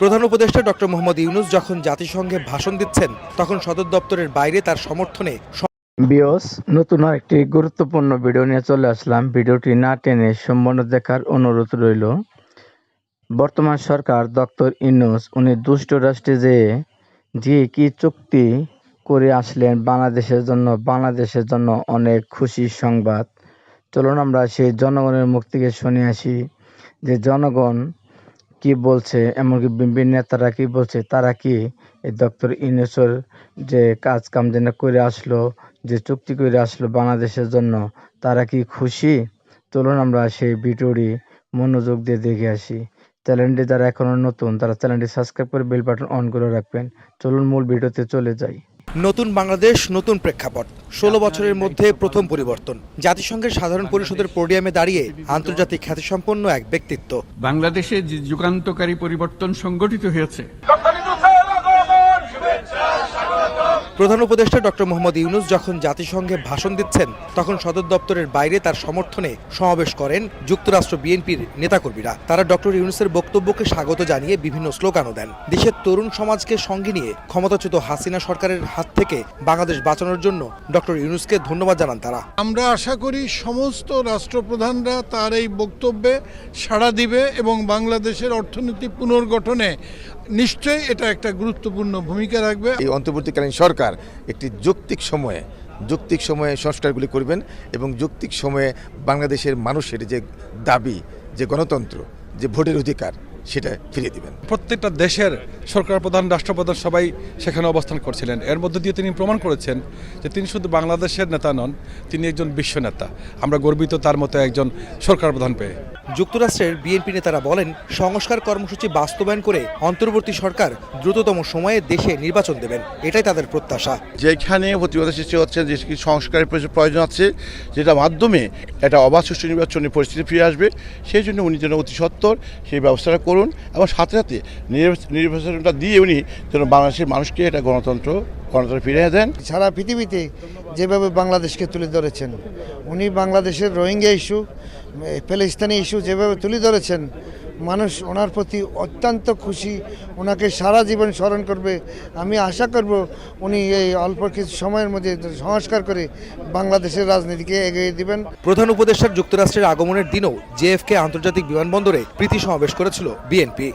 প্রধান উপদেষ্টা ডক্টর মোহাম্মদ ইউনুস যখন জাতিসংঘে ভাষণ দিচ্ছেন, তখন সদর দপ্তরের বাইরে তার সমর্থনে বিয়স নতুন একটি গুরুত্বপূর্ণ ভিডিও নিয়ে চলে আসলাম। ভিডিওটি না টেনে সম্পূর্ণ দেখার অনুরোধ রইল। বর্তমান সরকার ডক্টর ইনুস উনি দুষ্ট রাষ্ট্রে যেয়ে যে কি চুক্তি করে আসলেন বাংলাদেশের জন্য বাংলাদেশের জন্য অনেক খুশি সংবাদ। চলুন আমরা সেই জনগণের মুখ থেকে শুনে আসি যে জনগণ কি বলছে, এমনকি বিভিন্ন নেতারা কি বলছে, তারা কি এই ডক্টর ইউনুসের যে কাজ কাম যেন করে আসলো, যে চুক্তি করে আসলো বাংলাদেশের জন্য, তারা কি খুশি? চলুন আমরা সেই ভিডিওটি মনোযোগ দিয়ে দেখে আসি। চ্যানেলটি যারা এখনও নতুন তারা চ্যানেলটি সাবস্ক্রাইব করে বেল বাটন অন করে রাখবেন। চলুন মূল ভিডিওতে চলে যাই। নতুন বাংলাদেশ নতুন প্রেক্ষাপট। ষোলো বছরের মধ্যে প্রথম পরিবর্তন। জাতিসংঘের সাধারণ পরিষদের পোডিয়ামে দাঁড়িয়ে আন্তর্জাতিক খ্যাতিসম্পন্ন এক ব্যক্তিত্ব। বাংলাদেশে যুগান্তকারী পরিবর্তন সংগঠিত হয়েছে প্রধান উপদেষ্টা ডক্টর মোহাম্মদ ইউনুস যখন জাতিসংঘে ভাষণ দিচ্ছেন, তখন সদর দপ্তরের বাইরে তার সমর্থনে সমাবেশ করেন যুক্তরাষ্ট্র বিএনপির নেতাকর্মীরা। তারা ডক্টর ইউনুসের বক্তব্যকে স্বাগত জানিয়ে বিভিন্ন স্লোগানও দেন। দেশের তরুণ সমাজকে সঙ্গে নিয়ে ক্ষমতাচ্যুত হাসিনা সরকারের হাত থেকে বাংলাদেশ বাঁচানোর জন্য ডক্টর ইউনুসকে ধন্যবাদ জানান তারা। আমরা আশা করি সমস্ত রাষ্ট্রপ্রধানরা তার এই বক্তব্যে সাড়া দিবে এবং বাংলাদেশের অর্থনীতি পুনর্গঠনে নিশ্চয়ই এটা একটা গুরুত্বপূর্ণ ভূমিকা রাখবে। এই অন্তর্বর্তীকালীন সরকার একটি যৌক্তিক সময়ে যৌক্তিক সময়ে সংস্কারগুলি করবেন এবং যৌক্তিক সময়ে বাংলাদেশের মানুষের যে দাবি, যে গণতন্ত্র, যে ভোটের অধিকার সেটা ফিরিয়ে দিবেন। প্রত্যেকটা দেশের সরকার প্রধান রাষ্ট্রপ্রধান সবাই সেখানে অবস্থান করছিলেন। এর মধ্য দিয়ে তিনি প্রমাণ করেছেন যে তিনি শুধু বাংলাদেশের নেতা নন তিনি একজন বিশ্ব নেতা। আমরা গর্বিত তার মতো একজন সরকার প্রধান পেয়ে। যুক্তরাষ্ট্রের বিএনপি নেতারা বলেন সংস্কার কর্মসূচি বাস্তবায়ন করে অন্তর্বর্তী সরকার দ্রুততম সময়ে দেশে নির্বাচন দেবেন। এটাই তাদের প্রত্যাশা। যেখানে প্রতিবাদের সৃষ্টি হচ্ছে যে কি সংস্কারের প্রয়োজন- আছে যেটা মাধ্যমে একটা অবাধ সুষ্ঠু নির্বাচনের পরিস্থিতি ফিরে আসবে সেই জন্য উনি যেন অতি সত্বর সেই ব্যবস্থাটা করুন এবং সাথে সাথে নির্বাচনটা দিয়ে উনি যেন বাংলাদেশের মানুষকে এটা গণতন্ত্র গণতন্ত্র ফিরিয়ে দেন। সারা পৃথিবীতে যেভাবে বাংলাদেশকে তুলে ধরেছেন, উনি বাংলাদেশের রোহিঙ্গা ইস্যু প্যালেস্তানি ইস্যু যেভাবে তুলে ধরেছেন মানুষ ওনার প্রতি অত্যন্ত খুশি, ওনাকে সারা জীবন স্মরণ করবে। আমি আশা করব উনি এই অল্প কিছু সময়ের মধ্যে সংস্কার করে বাংলাদেশের রাজনীতিকে এগিয়ে দিবেন। প্রধান উপদেষ্টার যুক্তরাষ্ট্রের আগমনের দিনও জেএফকে আন্তর্জাতিক বিমানবন্দরে প্রীতি সমাবেশ করেছিল বিএনপি।